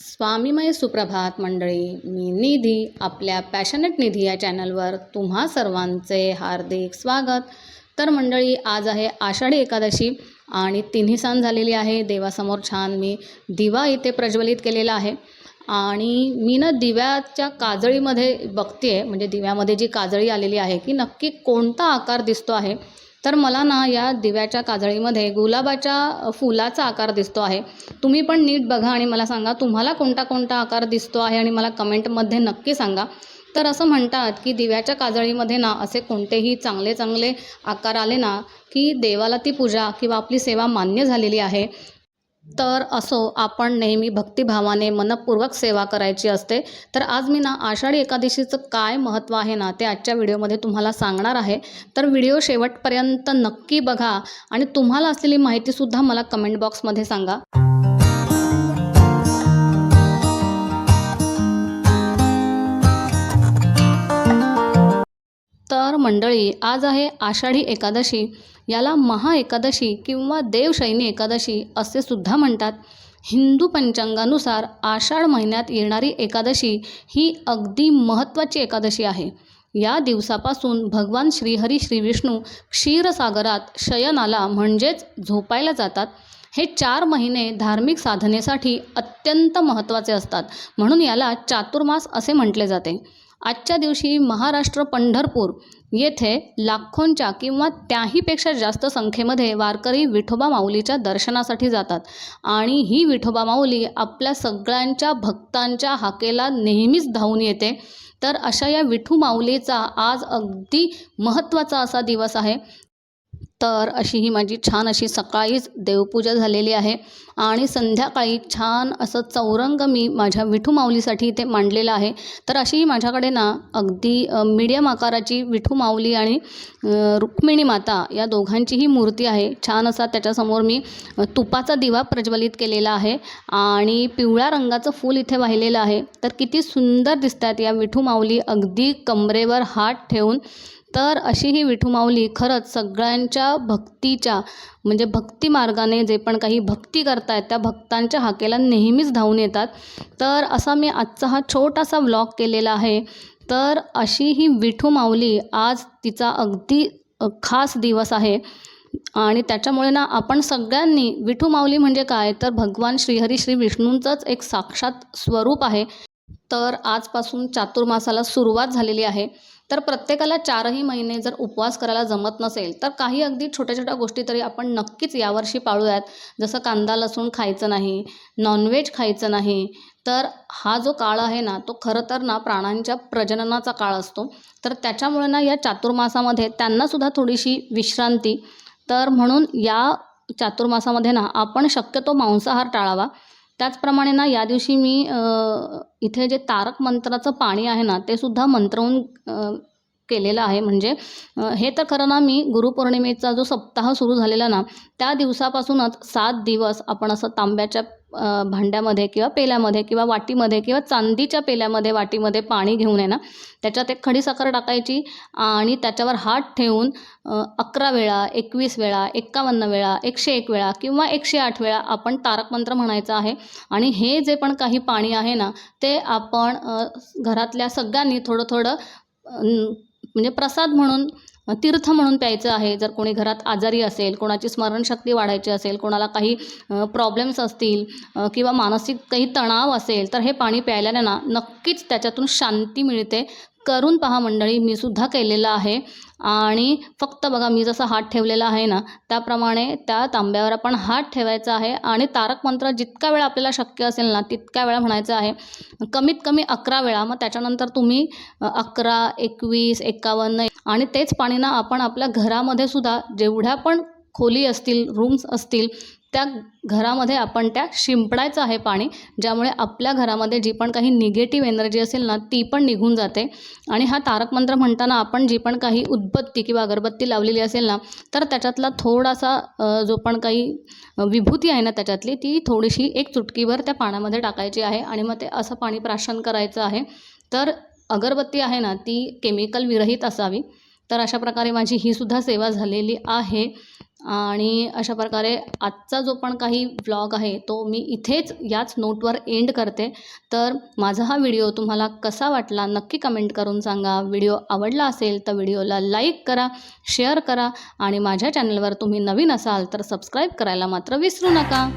स्वामीमय सुप्रभात मंडळी मी निधी आपल्या पॅशनेट निधी या चॅनलवर तुम्हा सर्वांचे हार्दिक स्वागत. तर मंडळी आज आहे आषाढी एकादशी आणि तिन्ही सण झालेली आहे. देवासमोर छान मी दिवा इथे प्रज्वलित केलेला आहे. आणि मी ना दिव्याच्या काजळीमध्ये बघते म्हणजे दिव्यामध्ये जी काजळी आलेली आहे की नक्की कोणता आकार दिसतो आहे. तर मला ना या दिव्याच्या काजळीमध्ये गुलाबाच्या फुलाचा आकार दिसतो आहे. तुम्ही पण नीट बघा आणि मला सांगा तुम्हाला कोणता कोणता आकार दिसतो आहे आणि मला कमेंटमध्ये नक्की सांगा. तर असं म्हणतात की दिव्याच्या काजळीमध्ये ना असे कोणतेही चांगले चांगले आकार आले ना की देवाला ती पूजा किंवा आपली सेवा मान्य झालेली आहे. तर असो आपण नेहमी भक्तिभावाने मनपूर्वक सेवा करायची असते. तर आज मी ना आषाढी एकादशीचं काय महत्त्व आहे ना ते आजच्या व्हिडिओमध्ये तुम्हाला सांगणार आहे. तर व्हिडिओ शेवटपर्यंत नक्की बघा आणि तुम्हाला असलेली माहितीसुद्धा मला कमेंट बॉक्समध्ये सांगा. तर मंडळी आज आहे आषाढी एकादशी. याला महा एकादशी किंवा देवशैनी एकादशी असे सुद्धा म्हणतात. हिंदू पंचांगानुसार आषाढ महिन्यात येणारी एकादशी ही अगदी महत्त्वाची एकादशी आहे. या दिवसापासून भगवान श्रीहरी श्रीविष्णू क्षीरसागरात शयनाला म्हणजेच झोपायला जातात. हे चार महिने धार्मिक साधनेसाठी अत्यंत महत्त्वाचे असतात. म्हणून याला चातुर्मास असे म्हटले जाते. आजच्या दिवशी महाराष्ट्र पंढरपूर येथे लाखोंच्या किंवा त्याहीपेक्षा जास्त संख्येमध्ये वारकरी विठोबा माऊलीच्या दर्शनासाठी जातात. आणि ही विठोबा माऊली आपल्या सगळ्यांच्या भक्तांच्या हाकेला नेहमीच धावून येते. तर अशा या विठू माऊलीचा आज अगदी महत्त्वाचा असा दिवस आहे. तर अशी ही माझी छान अशी सकाळीच देवपूजा झालेली आहे. आणि संध्याकाळी छान असं चौरंग मी माझ्या विठू माऊलीसाठी इथे मांडलेलं आहे. तर अशी ही माझ्याकडे ना अगदी मीडियम आकाराची विठू माऊली आणि रुक्मिणी माता या दोघांचीही मूर्ती आहे. छान असा त्याच्यासमोर मी तुपाचा दिवा प्रज्वलित केलेला आहे आणि पिवळ्या रंगाचं फूल इथे वाहिलेलं आहे. तर किती सुंदर दिसतात या विठू माऊली अगदी कमरेवर हात ठेवून तर अशी ही विठुमाऊली खरंच सगळ्यांच्या भक्तीच्या म्हणजे भक्ती मार्गाने जे पण काही भक्ती करतायत त्या भक्तांच्या हाकेला नेहमीच धावून येतात. तर असा मी आजचा हा छोटासा व्लॉग केलेला आहे. तर अशी ही विठू माऊली आज तिचा अगदी खास दिवस आहे. आणि त्याच्यामुळे ना आपण सगळ्यांनी विठू माऊली म्हणजे काय? तर भगवान श्रीहरी श्री विष्णूंचंच एक साक्षात स्वरूप आहे. तर आजपासून चातुर्मासाला सुरुवात झालेली आहे. तर प्रत्येकाला चारही महिने जर उपवास करायला जमत नसेल तर काही अगदी छोट्या छोट्या गोष्टी तरी आपण नक्कीच यावर्षी पाळूयात. जसं कांदा लसूण खायचं नाही नॉनव्हेज खायचं नाही तर हा जो काळ आहे ना तो खरं तर ना प्राणांच्या प्रजननाचा काळ असतो. तर त्याच्यामुळे ना या चातुर्मासामध्ये त्यांनासुद्धा थोडीशी विश्रांती. तर म्हणून या चातुर्मासामध्ये ना आपण शक्यतो मांसाहार टाळावा. त्याचप्रमाणे ना या दिवशी मी इथे जे तारक मंत्राचं पाणी आहे ना ते सुद्धा मंत्रवून केलेलं आहे. म्हणजे हे तर खरं ना मी गुरुपौर्णिमेचा जो सप्ताह सुरू झालेला ना त्या दिवसापासूनच सात दिवस आपण असं तांब्याच्या भांड्यामध्ये किंवा पेल्यामध्ये किंवा वाटीमध्ये किंवा चांदीच्या पेल्यामध्ये वाटीमध्ये पाणी घेऊन आहे ना त्याच्यात एक खडीसाखर टाकायची आणि त्याच्यावर हात ठेवून अकरा वेळा एकवीस वेळा एक्कावन्न वेळा एकशे एक वेळा किंवा एकशे आठ वेळा आपण तारक मंत्र म्हणायचं आहे. आणि हे जे पण काही पाणी आहे ना ते आपण घरातल्या सगळ्यांनी थोडं थोडं म्हणजे प्रसाद म्हणून तीर्थ म्हणून प्यायचं आहे. जर कोणी घरात आजारी असेल कोणाची स्मरणशक्ती वाढायची असेल कोणाला काही प्रॉब्लेम्स असतील किंवा मानसिक काही तणाव असेल तर हे पाणी प्यायल्याने ना नक्कीच त्याच्यातून शांती मिळते. करून पहा मंडळी मी सुद्धा केलेलं आहे. आणि फक्त बघा मी जसा हात ठेवलेला आहे ना त्याप्रमाणे त्या तांब्यावर आपण हात ठेवायचा आहे. आणि तारक मंत्र जितका वेळा आपल्याला शक्य असेल ना तितक्या वेळा म्हणायचं आहे. कमीत कमी अकरा वेळा मग त्याच्यानंतर तुम्ही अकरा एकवीस एकावन्न आणि तेच पाणी ना आपण आपल्या घरामध्ये सुद्धा जेवढ्या पण खोली असतील रूम्स असतील त्या घरामध्ये आपण त्या शिंपडायचं आहे पाणी ज्यामुळे आपल्या घरामध्ये जी पण काही निगेटिव्ह एनर्जी असेल ना ती पण निघून जाते. आणि हा तारक मंत्र म्हणताना आपण जी पण काही उदबत्ती किंवा अगरबत्ती लावलेली असेल ना तर त्याच्यातला थोडासा जो पण काही विभूती आहे ना त्याच्यातली ती थोडीशी एक चुटकीभर त्या पाण्यामध्ये टाकायची आहे आणि मग ते असं पाणी प्राशन करायचं आहे. तर अगरबत्ती आहे ना ती केमिकल विरहित असावी. तर अशा प्रकारे माझी ही सुद्धा सेवा झालेली आहे. आणि अशा प्रकारे आजचा जो पण काही व्लॉग आहे तो मी इथेच याच नोटवर एंड करते. तर माझा हा व्हिडिओ तुम्हाला कसा वाटला नक्की कमेंट करून सांगा. व्हिडिओ आवडला असेल तर व्हिडिओला लाईक करा शेअर करा आणि माझ्या चॅनलवर तुम्ही नवीन असाल तर सबस्क्राईब करायला मात्र विसरू नका.